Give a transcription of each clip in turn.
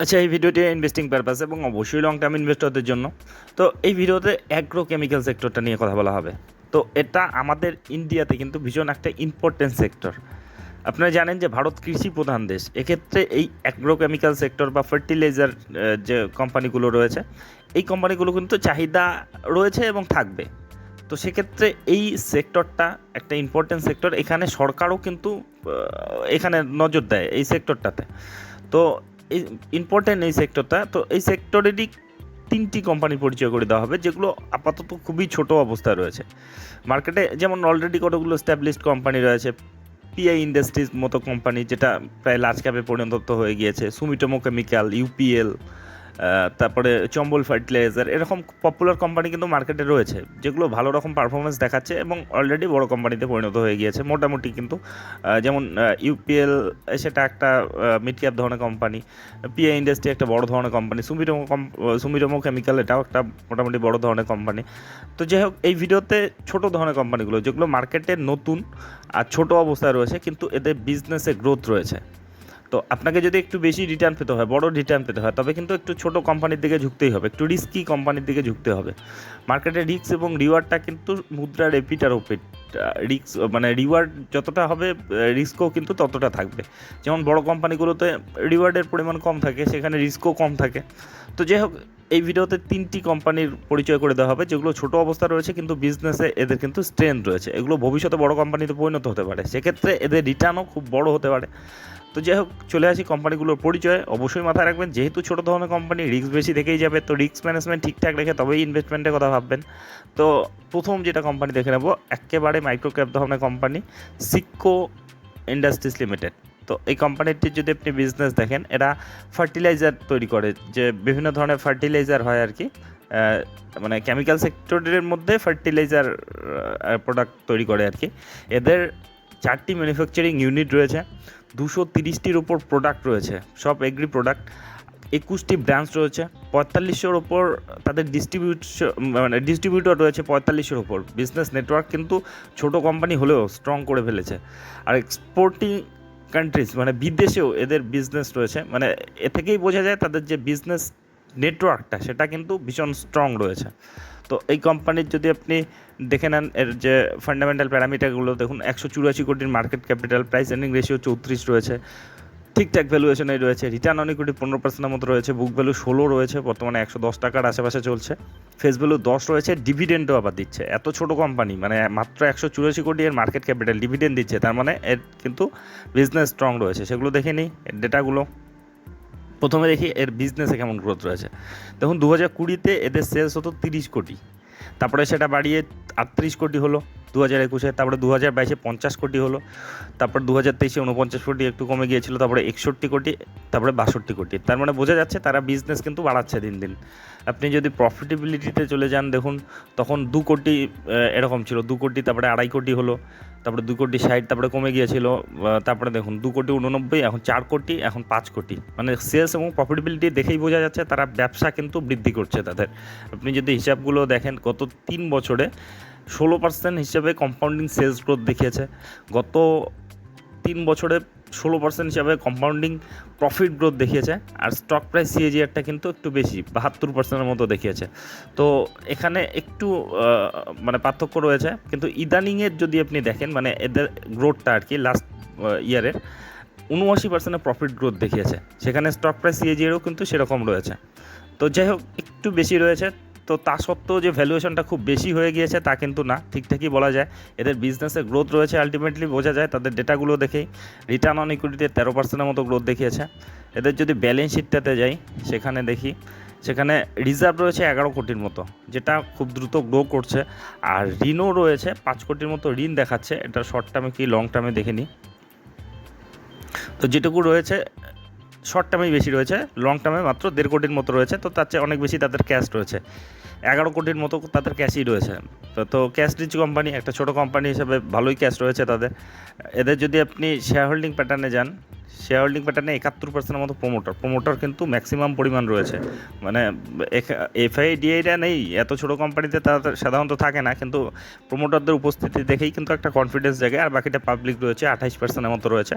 আচ্ছা এই ভিডিওটি ইনভেস্টিং পারপাস এবং অবশ্যই লং টার্ম ইনভেস্টরদের জন্য। তো এই ভিডিওতে অ্যাগ্রো কেমিক্যাল সেক্টরটা নিয়ে কথা বলা হবে। তো এটা আমাদের ইন্ডিয়াতে কিন্তু ভীষণ একটা ইম্পর্টেন্ট সেক্টর আপনারা জানেন যে ভারত কৃষি প্রধান দেশ। এক্ষেত্রে এই অ্যাগ্রো কেমিক্যাল সেক্টর বা ফার্টিলাইজার যে কোম্পানিগুলো রয়েছে, এই কোম্পানিগুলো কিন্তু চাহিদা রয়েছে এবং থাকবে। তো সেক্ষেত্রে এই সেক্টরটা একটা ইম্পর্টেন্ট সেক্টর এখানে সরকারও কিন্তু এখানে নজর দেয় এই সেক্টরটাতে তো এই ইম্পর্টেন্ট এই সেক্টরটা তো এই সেক্টরেরই তিনটি কোম্পানি পরিচয় করে দেওয়া হবে, যেগুলো আপাতত খুবই ছোট অবস্থায় রয়েছে। মার্কেটে যেমন অলরেডি কতগুলো স্ট্যাবলিশড কোম্পানি রয়েছে পিআই ইন্ডাস্ট্রিজ মতো কোম্পানি যেটা প্রায় লার্জ ক্যাপে পরিণত হয়ে গিয়েছে সুমিটোমো কেমিক্যাল ইউপিএল তারপরে চম্বল ফার্টিলাইজার, এরকম পপুলার কোম্পানি কিন্তু মার্কেটে রয়েছে, যেগুলো ভালো রকম পারফরমেন্স দেখাচ্ছে এবং অলরেডি বড় কোম্পানিতে পরিণত হয়ে গিয়েছে, মোটামুটি কিন্তু যেমন ইউপিএল সেটা একটা মিড ক্যাপ ধরনের কোম্পানি পিআই ইন্ডাস্ট্রি একটা বড় ধরনের কোম্পানি সুমিটোমো সুমিটোমো কেমিক্যাল এটাও একটা মোটামুটি বড় ধরনের কোম্পানি তো যাই হোক, এই ভিডিওতে ছোট ধরনের কোম্পানিগুলো যেগুলো মার্কেটে নতুন আর ছোট অবস্থায় রয়েছে, কিন্তু এদের বিজনেসে গ্রোথ রয়েছে। তো আপনাকে যদি একটু বেশি রিটার্ন পেতে হয়, বড় রিটার্ন পেতে হয়, তবে কিন্তু একটু ছোট কোম্পানির দিকে ঝুঁকতেই হবে, একটু রিস্কি কোম্পানির দিকে ঝুঁকতে হবে। মার্কেটে রিস্ক এবং রিওয়ার্ডটা কিন্তু মুদ্রা এপিট আর ওপিট রিস্ক মানে রিওয়ার্ড যতটা হবে রিস্কও কিন্তু ততটা থাকবে। যেমন বড় কোম্পানিগুলোতে রিওয়ার্ডের পরিমাণ কম থাকে, সেখানে রিস্কও কম থাকে। তো যাই হোক এই ভিডিওতে তিনটি কোম্পানির পরিচয় করে দেওয়া হবে, যেগুলো ছোট অবস্থা রয়েছে, কিন্তু বিজনেসে এদের কিন্তু স্ট্রেংথ রয়েছে। এগুলো ভবিষ্যতে বড় কোম্পানিতে পরিণত হতে পারে। সেক্ষেত্রে এদের রিটার্নও খুব বড় হতে পারে। তো যাই হোক, চলে আসি কোম্পানিগুলোর পরিচয়। অবশ্যই মাথায় রাখবেন, যেহেতু ছোটো ধরনের কোম্পানি রিস্ক বেশি দেখেই যাবে। তো রিস্ক ম্যানেজমেন্ট ঠিকঠাক রেখে তবেই ইনভেস্টমেন্টের কথা ভাববেন। তো প্রথম যেটা কোম্পানি দেখে নেব, একেবারে মাইক্রো ক্যাপ ধরনের কোম্পানি সিক্কো ইন্ডাস্ট্রিজ লিমিটেড তো এই কোম্পানিটির যদি আপনি বিজনেস দেখেন, এরা ফার্টিলাইজার তৈরি করে, যে বিভিন্ন ধরনের ফার্টিলাইজার হয় আর কি। মানে কেমিক্যাল সেক্টরের মধ্যে ফার্টিলাইজার প্রোডাক্ট তৈরি করে আর কি। এদের চারটি ম্যানুফ্যাকচারিং ইউনিট রয়েছে, দুশো তিরিশটির ওপর প্রোডাক্ট রয়েছে, সব এগ্রি প্রোডাক্ট একুশটি ব্রাঞ্চ রয়েছে পঁয়তাল্লিশের ওপর তাদের ডিস্ট্রিবিউট মানে ডিস্ট্রিবিউটর রয়েছে পঁয়তাল্লিশের ওপর বিজনেস নেটওয়ার্ক কিন্তু ছোট কোম্পানি হলেও স্ট্রং করে ফেলেছে। আর এক্সপোর্টিং কান্ট্রিজ মানে বিদেশেও এদের বিজনেস রয়েছে। মানে এ থেকেই বোঝা যায় তাদের যে বিজনেস নেটওয়ার্কটা সেটা কিন্তু ভীষণ স্ট্রং রয়েছে। তো এই কোম্পানির যদি আপনি দেখে নেন, এর যে ফান্ডামেন্টাল প্যারামিটারগুলো দেখুন, একশো চুরাশি কোটির market capital price earning ratio চৌত্রিশ রয়েছে। ঠিকঠাক ভ্যালুয়েশনে রয়েছে। রিটার্ন অন ইকুইটি পনেরো পার্সেন্টের মতো রয়েছে বুক ভ্যালু ষোলো রয়েছে, বর্তমানে একশো দশ টাকার আশেপাশে চলছে। ফেস ভ্যালু দশ রয়েছে ডিভিডেন্ডও আবার দিচ্ছে। এত ছোট কোম্পানি মানে মাত্র একশো চুরাশি কোটি এর মার্কেট ক্যাপিটাল ডিভিডেন্ড দিচ্ছে, তার মানে এর কিন্তু বিজনেস স্ট্রং রয়েছে। সেগুলো দেখে নিই, এর ডেটাগুলো প্রথমে দেখি, এর বিজনেসে কেমন গ্রোথ রয়েছে। দেখুন দু হাজার কুড়িতে এদের সেলস হতো তিরিশ কোটি। তারপরে সেটা বাড়িয়ে আটত্রিশ কোটি হলো। দু হাজার একুশে, তারপরে দু হাজার বাইশে পঞ্চাশ কোটি হলো, তারপর দু হাজার তেইশে উনপঞ্চাশ কোটি একটু কমে গিয়েছিল, তারপরে একষট্টি কোটি, তারপরে বাষট্টি কোটি। তার মানে বোঝা যাচ্ছে তারা বিজনেস কিন্তু বাড়াচ্ছে দিন দিন। আপনি যদি প্রফিটেবিলিটিতে চলে যান, দেখুন, তখন দু কোটি এরকম ছিল। দু কোটি, তারপরে আড়াই কোটি হলো, তারপরে দু কোটি ষাট, তারপরে কমে গিয়েছিল তারপরে দেখুন, দু কোটি উননব্বই, এখন চার কোটি, এখন পাঁচ কোটি। মানে সেলস এবং প্রফিটেবিলিটি দেখেই বোঝা যাচ্ছে, তারা ব্যবসা কিন্তু বৃদ্ধি করছে তাদের। আপনি যদি হিসাবগুলো দেখেন, গত তিন বছরে ষোলো পার্সেন্ট হিসাবে কম্পাউন্ডিং সেলস গ্রোথ দেখিয়েছে। গত তিন বছরে ষোলো পার্সেন্ট হিসাবে কম্পাউন্ডিং প্রফিট গ্রোথ দেখিয়েছে। আর স্টক প্রাইস সিএজিআরটা কিন্তু একটু বেশি, বাহাত্তর পার্সেন্টের মতো দেখিয়েছে। তো এখানে একটু মানে পার্থক্য রয়েছে। কিন্তু ইদানিংয়ের যদি আপনি দেখেন মানে এদের গ্রোথটা আর কি লাস্ট ইয়ারের উনআশি পার্সেন্টের প্রফিট গ্রোথ দেখিয়েছে। সেখানে স্টক প্রাইস সিএজিআরও কিন্তু সেরকম রয়েছে। তো যাই হোক, একটু বেশি রয়েছে। তো তা সত্ত্বেও যে ভ্যালুয়েশনটা খুব বেশি হয়ে গিয়েছে, তা কিন্তু না। ঠিকঠাকই বলা যায়। এদের বিজনেসে গ্রোথ রয়েছে আলটিমেটলি বোঝা যায়। তাদের ডেটাগুলো দেখেই রিটার্ন অন ইকুইটিতে তেরো পার্সেন্টের মতো গ্রোথ দেখিয়েছে। এদের যদি ব্যালেন্স শিটটাতে যাই, সেখানে দেখি, সেখানে রিজার্ভ রয়েছে এগারো কোটির মতো, যেটা খুব দ্রুত গ্রো করছে। আর ঋণও রয়েছে, পাঁচ কোটির মতো ঋণ দেখাচ্ছে। এটা শর্ট টার্মে কি লং টার্মে দেখে নিই তো যেটুকু রয়েছে শর্ট টার্মেই বেশি রয়েছে লং টার্মে মাত্র দেড় কোটির মতো রয়েছে, তো তার চেয়ে অনেক বেশি তাদের ক্যাশ রয়েছে। এগারো কোটির মতো তাদের ক্যাশই রয়েছে। তো তো ক্যাশ রিচ কোম্পানি একটা ছোট কোম্পানি হিসেবে ভালোই ক্যাশ রয়েছে তাদের। এদের যদি আপনি শেয়ার হোল্ডিং প্যাটার্নে যান শেয়ার হোল্ডিং প্যাটার্নে একাত্তর পার্সেন্টের মতো প্রোমোটার প্রোমোটার কিন্তু ম্যাক্সিমাম পরিমাণ রয়েছে। মানে এফআই ডিআইটা নেই। এত ছোটো কোম্পানিতে তারা সাধারণত থাকে না। কিন্তু প্রোমোটারদের উপস্থিতি দেখেই কিন্তু একটা কনফিডেন্স জায়গায় আর বাকিটা পাবলিক রয়েছে, আঠাইশ পার্সেন্টের মতো রয়েছে।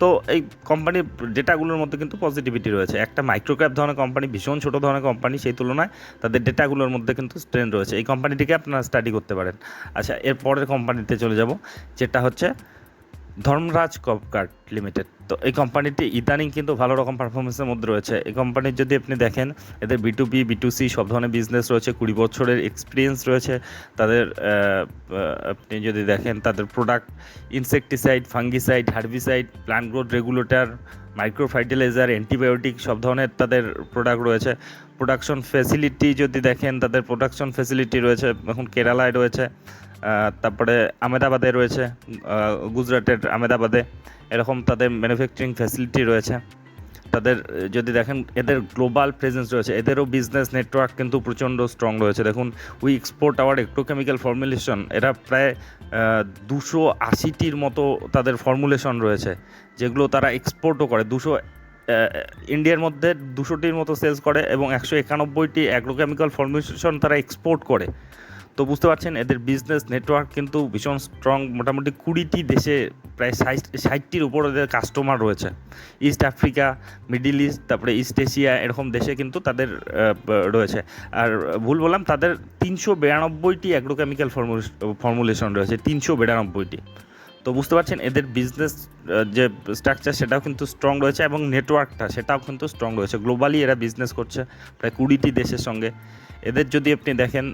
তো এই কোম্পানির ডেটাগুলোর মধ্যে কিন্তু পজিটিভিটি রয়েছে। একটা মাইক্রোক্যাপ ধরনের কোম্পানি ভীষণ ছোটো ধরনের কোম্পানি সেই তুলনায় তাদের ডেটাগুলোর মধ্যে কিন্তু স্ট্রেন রয়েছে। এই কোম্পানিটিকে আপনারা স্টাডি করতে পারেন। আচ্ছা এরপরের কোম্পানিতে চলে যাব, যেটা হচ্ছে ধর্মরাজ কপকার্ট লিমিটেড তো এই কোম্পানিটি ইদানিং কিন্তু ভালো রকম পারফরমেন্সের মধ্যে রয়েছে। এই কোম্পানির যদি আপনি দেখেন, এদের B to B B to C সব ধরনের বিজনেস রয়েছে, কুড়ি বছরের এক্সপিরিয়েন্স রয়েছে। তাদের আপনি যদি দেখেন, তাদের product insecticide fungicide herbicide plant growth regulator micro fertiliser antibiotic সব ধরনের তাদের প্রোডাক্ট রয়েছে। প্রোডাকশন ফেসিলিটি যদি দেখেন, তাদের প্রোডাকশন ফেসিলিটি রয়েছে। এখন কেরালায় রয়েছে। তারপরে আমেদাবাদে রয়েছে গুজরাটের আমেদাবাদে এরকম তাদের ম্যানুফ্যাকচারিং ফ্যাসিলিটি রয়েছে। তাদের, যদি দেখেন, এদের গ্লোবাল প্রেজেন্স রয়েছে। এদেরও বিজনেস নেটওয়ার্ক কিন্তু প্রচণ্ড স্ট্রং রয়েছে। দেখুন we export our electrochemical formulation এরা প্রায় দুশো আশিটির মতো তাদের ফর্মুলেশন রয়েছে, যেগুলো তারা এক্সপোর্টও করে। দুশো ইন্ডিয়ার মধ্যে দুশোটির মতো সেলস করে এবং একশো একানব্বইটি অ্যাগ্রোকেমিক্যাল ফর্মুলেশন তারা এক্সপোর্ট করে। তো বুঝতে পারছেন, এদের বিজনেস নেটওয়ার্ক কিন্তু ভীষণ স্ট্রং মোটামুটি কুড়িটি দেশে প্রায় ষাট ষাটটির উপর এদের কাস্টমার রয়েছে। ইস্ট আফ্রিকা মিডিল ইস্ট তারপরে ইস্ট এশিয়া এরকম দেশে কিন্তু তাদের রয়েছে। আর ভুল বললাম, তাদের তিনশো বিরানব্বইটি অ্যাগ্রোকেমিক্যাল ফর্মুলেশন রয়েছে, তিনশো বিরানব্বইটি। তো বুঝতে পারছেন, এদের বিজনেস যে স্ট্রাকচার সেটাও কিন্তু স্ট্রং রয়েছে এবং নেটওয়ার্কটা সেটাও কিন্তু স্ট্রং রয়েছে। গ্লোবালি এরা বিজনেস করছে, প্রায় কুড়িটি দেশের সঙ্গে। এদের যদি আপনি দেখেন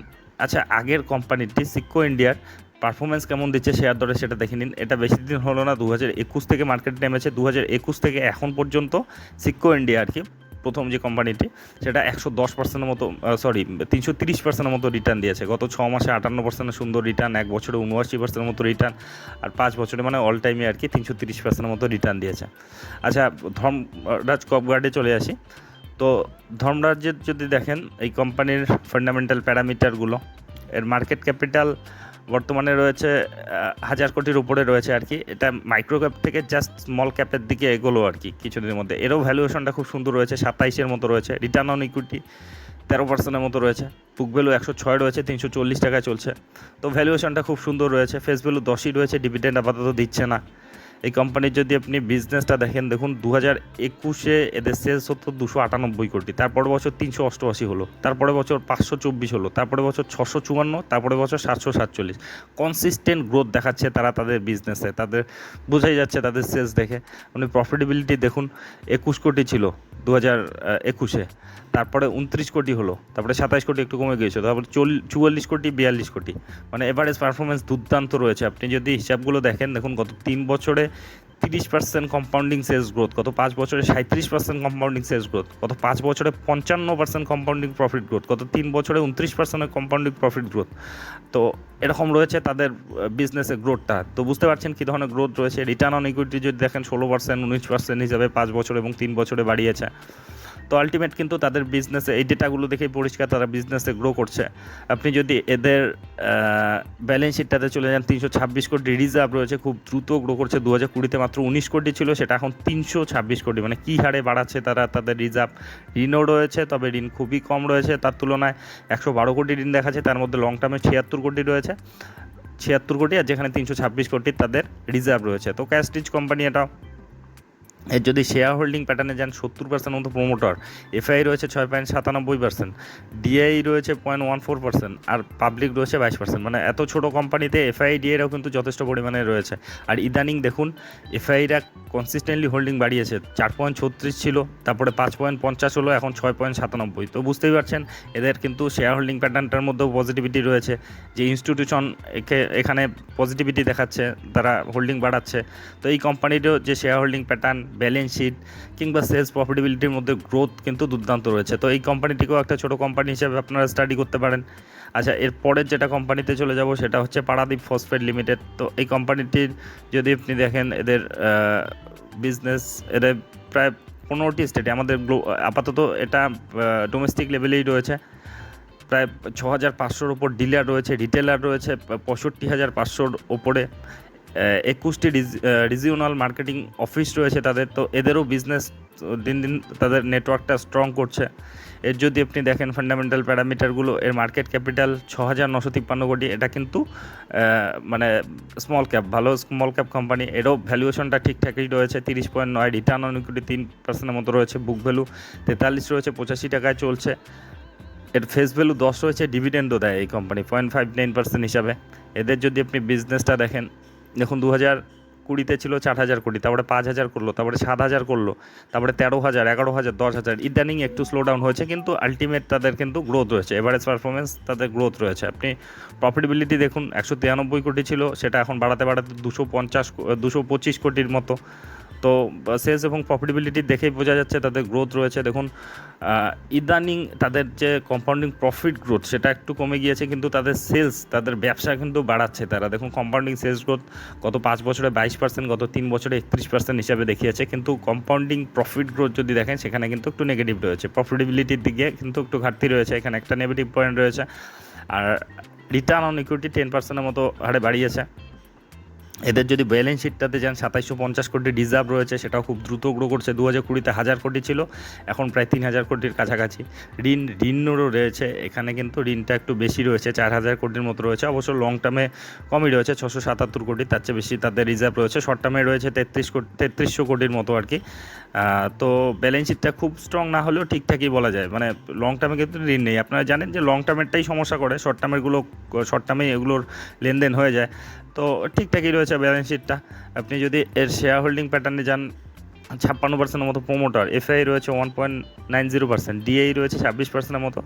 আচ্ছা আগের কোম্পানিটি সিক্কো ইন্ডিয়ার পারফরমেন্স কেমন দিচ্ছে শেয়ার দরে সেটা দেখে নিন। এটা বেশি দিন হলো না দু হাজার একুশ থেকে মার্কেটে নেমেছে দু হাজার একুশ থেকে এখন পর্যন্ত সিক্কো ইন্ডিয়া আর কি প্রথম যে কোম্পানিটি, সেটা একশো দশ পার্সেন্টের মতো সরি তিনশো তিরিশ পার্সেন্টের মতো রিটার্ন দিয়েছে। গত ছ মাসে আটান্ন পার্সেন্টের সুন্দর রিটার্ন এক বছরে উনআশি পার্সেন্টের মতো রিটার্ন আর পাঁচ বছরে মানে অল টাইমে আর কি তিনশো তিরিশ পার্সেন্টের মতো রিটার্ন দিয়েছে। আচ্ছা ধর্মরাজ কপগার্ডে চলে আসি। তো ধর্মরাজ্যের যদি দেখেন, এই কোম্পানির ফান্ডামেন্টাল প্যারামিটারগুলো এর মার্কেট ক্যাপিটাল বর্তমানে রয়েছে হাজার কোটির উপরে রয়েছে আর কি। এটা মাইক্রো ক্যাপ থেকে জাস্ট স্মল ক্যাপের দিকে এগোলো আর কি কিছুদিনের মধ্যে। এরও ভ্যালুয়েশনটা খুব সুন্দর রয়েছে, সাতাইশের মতো রয়েছে রিটার্ন অন ইকুইটি তেরো পার্সেন্টের মতো রয়েছে বুক ভ্যালু একশো ছয় রয়েছে, তিনশো চল্লিশ টাকায় চলছে। তো ভ্যালুয়েশনটা খুব সুন্দর রয়েছে ফেস ভ্যালু দশই রয়েছে ডিভিডেন্ড আপাতত দিচ্ছে না। এই কোম্পানির যদি আপনি বিজনেসটা দেখেন, দেখুন দু হাজার একুশে এদের সেলস হতো দুশো আটানব্বই কোটি তারপরে বছর তিনশো অষ্টআশি হলো তারপরে বছর পাঁচশো চব্বিশ হলো তারপরে বছর ছশো চুয়ান্ন তারপরে বছর সাতশো সাতচল্লিশ। কনসিস্টেন্ট গ্রোথ দেখাচ্ছে তারা তাদের বিজনেসে তাদের বোঝাই যাচ্ছে তাদের সেলস দেখে। আপনি প্রফিটেবিলিটি দেখুন, একুশ কোটি ছিল দু হাজার একুশে, তারপরে উনত্রিশ কোটি হলো, তারপরে সাতাশ কোটি একটু কমে গিয়েছিল তারপরে চল, চুয়াল্লিশ কোটি, বিয়াল্লিশ কোটি। মানে এভারেজ পারফরমেন্স দুর্দান্ত রয়েছে। আপনি যদি হিসাবগুলো দেখেন, দেখুন গত তিন বছরে তিরিশ পার্সেন্ট কম্পাউন্ডিং সেলস গ্রোথ গত পাঁচ বছরে সাঁত্রিশ পার্সেন্ট কম্পাউন্ডিং সেলস গ্রোথ গত পাঁচ বছরে পঞ্চান্ন পার্সেন্ট কম্পাউন্ডিং প্রফিট গ্রোথ গত তিন বছরে উনত্রিশ পার্সেন্টের কম্পাউন্ডিং প্রফিট গ্রোথ তো এরকম রয়েছে তাদের বিজনেসের গ্রোথটা তো বুঝতে পারছেন কী ধরনের গ্রোথ রয়েছে? রিটার্ন অন ইকুইটি যদি দেখেন, ষোলো পার্সেন্ট উনিশ পার্সেন্ট হিসাবে পাঁচ বছর এবং তিন বছরে বাড়িয়েছে। তো আলটিমেট কিন্তু তাদের বিজনেসে এই ডেটাগুলো দেখেই পরিষ্কার তারা বিজনেসে গ্রো করছে। আপনি যদি এদের ব্যালেন্স শিটটাতে চলে যান, তিনশো ছাব্বিশ কোটি রিজার্ভ রয়েছে, খুব দ্রুত গ্রো করছে দু হাজার কুড়িতে মাত্র উনিশ কোটি ছিল, সেটা এখন তিনশো ছাব্বিশ কোটি। মানে কী হারে বাড়াচ্ছে তারা, তাদের রিজার্ভ ঋণও রয়েছে, তবে ঋণ খুবই কম রয়েছে। তার তুলনায় একশো বারো কোটি ঋণ দেখাচ্ছে, তার মধ্যে লং টার্মে ছিয়াত্তর কোটি রয়েছে। ছিয়াত্তর কোটি আর যেখানে তিনশো ছাব্বিশ কোটি তাদের রিজার্ভ রয়েছে। তো ক্যাশ রিচ কোম্পানি এটা এর যদি শেয়ার হোল্ডিং প্যাটার্নে যান, সত্তর পার্সেন্ট মতো প্রোমোটার এফআই রয়েছে ছয় পয়েন্ট সাতানব্বই পার্সেন্ট ডিআই রয়েছে পয়েন্ট ওয়ান ফোর পার্সেন্ট আর পাবলিক রয়েছে বাইশ পার্সেন্ট মানে এত ছোটো কোম্পানিতে এফআই ডিআইরাও কিন্তু যথেষ্ট পরিমাণে রয়েছে। আর ইদানিং দেখুন এফআইরা কনসিস্টেন্টলি হোল্ডিং বাড়িয়েছে। চার পয়েন্ট ছত্রিশ ছিল, তারপরে পাঁচ পয়েন্ট পঞ্চাশ হলো, এখন ছয় পয়েন্ট সাতানব্বই। তো বুঝতেই পারছেন, এদের কিন্তু শেয়ার হোল্ডিং প্যাটার্নটার মধ্যেও পজিটিভিটি রয়েছে। যে ইনস্টিটিউশন এখানে পজিটিভিটি দেখাচ্ছে, তারা হোল্ডিং বাড়াচ্ছে। তো এই কোম্পানিরও যে share holding pattern balance sheet কিংবা সেলস প্রফিটেবিলিটির মধ্যে গ্রোথ কিন্তু দুর্দান্ত রয়েছে। তো এই কোম্পানিটিকেও একটা ছোটো কোম্পানি হিসেবে আপনারা স্টাডি করতে পারেন। আচ্ছা এর পরের যেটা কোম্পানিতে চলে যাব সেটা হচ্ছে পারাদীপ ফসফেট লিমিটেড তো এই কোম্পানিটির যদি আপনি দেখেন, এদের বিজনেস এদের প্রায় পনেরোটি স্টেটে আমাদের আপাতত এটা ডোমেস্টিক লেভেলেই রয়েছে। প্রায় ছ হাজার পাঁচশোর ওপর ডিলার রয়েছে রিটেলার রয়েছে, পঁয়ষট্টি হাজার পাঁচশোর ওপরে একুশটি রিজিওনাল মার্কেটিং অফিস রয়েছে তাদের, তো এদেরও বিজনেস দিন দিন তাদের নেটওয়ার্কটা স্ট্রং করছে। এর যদি আপনি দেখেন ফান্ডামেন্টাল প্যারামিটারগুলো এর মার্কেট ক্যাপিটাল ছ হাজার নশো তিপ্পান্ন কোটি, এটা কিন্তু মানে স্মল ক্যাপ ভালো স্মল ক্যাপ কোম্পানি এরও ভ্যালুয়েশনটা ঠিকঠাকই রয়েছে, তিরিশ পয়েন্ট নয় রিটার্ন অন ইকুইটি তিন পার্সেন্টের মতো রয়েছে বুক ভ্যালু তেতাল্লিশ রয়েছে, পঁচাশি টাকায় চলছে। এর ফেস ভ্যালু দশ রয়েছে ডিভিডেন্ডও দেয় এই company point five nine percent হিসাবে। এদের যদি আপনি বিজনেসটা দেখেন দেখুন দু হাজার কুড়িতে ছিল চার হাজার কোটি, তারপরে পাঁচ হাজার করল, তারপরে সাত হাজার করল, তারপরে তেরো হাজার এগারো হাজার দশ হাজার ইদানিং একটু স্লো ডাউন হয়েছে, কিন্তু আলটিমেট তাদের কিন্তু গ্রোথ রয়েছে এভারেজ পারফরমেন্স তাদের গ্রোথ রয়েছে। আপনি প্রফিটেবিলিটি দেখুন, একশো তিরানব্বই কোটি ছিল, সেটা এখন বাড়াতে বাড়াতে দুশো পঞ্চাশ দুশো পঁচিশ কোটির মতো। তো সেলস এবং প্রফিটেবিলিটি দেখেই বোঝা যাচ্ছে তাদের গ্রোথ রয়েছে। দেখুন ইদানিং তাদের যে কম্পাউন্ডিং প্রফিট গ্রোথ সেটা একটু কমে গিয়েছে, কিন্তু তাদের সেলস তাদের ব্যবসা কিন্তু বাড়াচ্ছে তারা। দেখুন কম্পাউন্ডিং সেলস গ্রোথ গত পাঁচ বছরে বাইশ পার্সেন্ট গত তিন বছরে একত্রিশ পার্সেন্ট হিসাবে দেখিয়েছে, কিন্তু কম্পাউন্ডিং প্রফিট গ্রোথ যদি দেখেন, সেখানে কিন্তু একটু নেগেটিভ রয়েছে। প্রফিটেবিলিটির দিকে কিন্তু একটু ঘাটতি রয়েছে, এখানে একটা নেগেটিভ পয়েন্ট রয়েছে। আর রিটার্ন অন ইকুইটি টেন পার্সেন্টের মতো হারে বাড়িয়েছে। এদের যদি ব্যালেন্স শিটটাতে যান, সাতাইশশো পঞ্চাশ কোটি রিজার্ভ রয়েছে, সেটাও খুব দ্রুত গ্রো করছে। দু হাজার কুড়িতে হাজার কোটি ছিল, এখন প্রায় তিন হাজার কোটির কাছাকাছি। ঋণ ঋণও রয়েছে, এখানে কিন্তু ঋণটা একটু বেশি রয়েছে চার হাজার কোটির মতো রয়েছে। অবশ্য লং টার্মে কমই রয়েছে, ছশো সাতাত্তর কোটি, তার চেয়ে বেশি তাদের রিজার্ভ রয়েছে। শর্ট টার্মে রয়েছে তেত্রিশ কোটি, তেত্রিশশো কোটির মতো আর কি। তো ব্যালেন্স শিটটা খুব স্ট্রং না হলেও ঠিকঠাকই বলা যায়। মানে লং টার্মে কিন্তু ঋণ নেই। আপনারা জানেন যে লং টার্মেরটাই সমস্যা করে শর্ট টার্মেরগুলো শর্ট টার্মেই এগুলোর লেনদেন হয়ে যায়। তো ঠিকঠাকই রয়েছে ব্যালেন্স শিটটা আপনি যদি এর শেয়ার হোল্ডিং প্যাটার্নে যান, ছাপ্পান্ন পার্সেন্টের মতো প্রোমোটার এফআই রয়েছে one point nine zero percent DI রয়েছে ছাব্বিশ পার্সেন্টের মতো,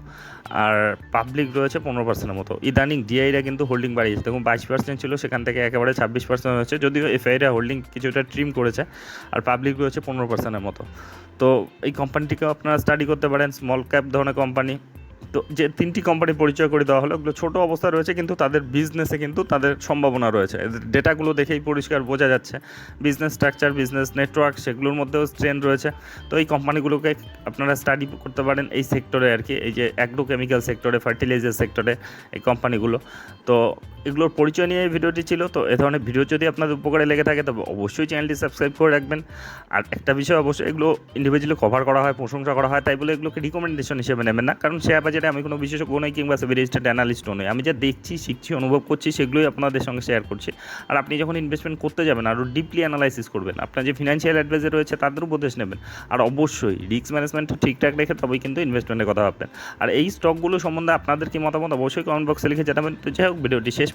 আর পাবলিক রয়েছে পনেরো পার্সেন্টের মতো। ইদানিং ডিআইরা কিন্তু হোল্ডিং বাড়িয়েছে। দেখুন, বাইশ পার্সেন্ট ছিল, সেখান থেকে একেবারে ছাব্বিশ পার্সেন্ট হয়েছে, যদিও এফআইরা হোল্ডিং কিছুটা ট্রিম করেছে, আর পাবলিক রয়েছে পনেরো পার্সেন্টের মতো। তো এই কোম্পানিটিকেও আপনারা স্টাডি করতে পারেন স্মল ক্যাপ ধরনের কোম্পানি তো যে তিনটি কোম্পানি পরিচয় করে দেওয়া হলো, ওগুলো ছোটো অবস্থা রয়েছে, কিন্তু তাদের বিজনেসে কিন্তু তাদের সম্ভাবনা রয়েছে। এদের ডেটাগুলো দেখেই পরিষ্কার বোঝা যাচ্ছে। বিজনেস স্ট্রাকচার বিজনেস নেটওয়ার্ক সেগুলোর মধ্যেও স্ট্রেন রয়েছে। তো এই কোম্পানিগুলোকে আপনারা স্টাডি করতে পারেন এই সেক্টরে আর কি, এই যে অ্যাগ্রোকেমিক্যাল সেক্টরে ফার্টিলাইজার সেক্টরে এই কোম্পানিগুলো তো এগুলোর পরিচয় নিয়ে এই ভিডিওটি ছিল, তো এ ধরনের ভিডিও যদি আপনাদের উপকারে লেগে থাকে, তবে অবশ্যই চ্যানেলটি সাবস্ক্রাইব করে রাখবেন। আর একটা বিষয় অবশ্যই, এগুলো ইন্ডিভিজুয়ালি কভার করা হয়, প্রশংসা করা হয়, তাই বলে এগুলোকে রিকমেন্ডেশন হিসেবে নেবেন না। কারণ শেয়ার বাজারে আমি কোনো বিশেষজ্ঞ নই কিংবা রেজিস্টার্ড অ্যানালিস্টও নই। আমি যা দেখছি, শিখছি, অনুভব করছি, সেগুলোই আপনাদের সঙ্গে শেয়ার করছি। আর আপনি যখন ইনভেস্টমেন্ট করতে যাবেন, আরও ডিপলি অ্যানালাইসিস করবেন, আপনার যে ফিনান্সিয়াল অ্যাডভাইজার রয়েছে, তাদের উপদেশ নেবেন। আর অবশ্যই রিস্ক ম্যানেজমেন্ট ঠিকঠাক রেখে তবেই কিন্তু ইনভেস্টমেন্টের কথা ভাববেন। আর এই স্টকগুলো সম্বন্ধে আপনাদের কি মতামত, অবশ্যই কমেন্ট বক্সে লিখে জানাবেন। তো যাই হোক, ভিডিওটি শেষ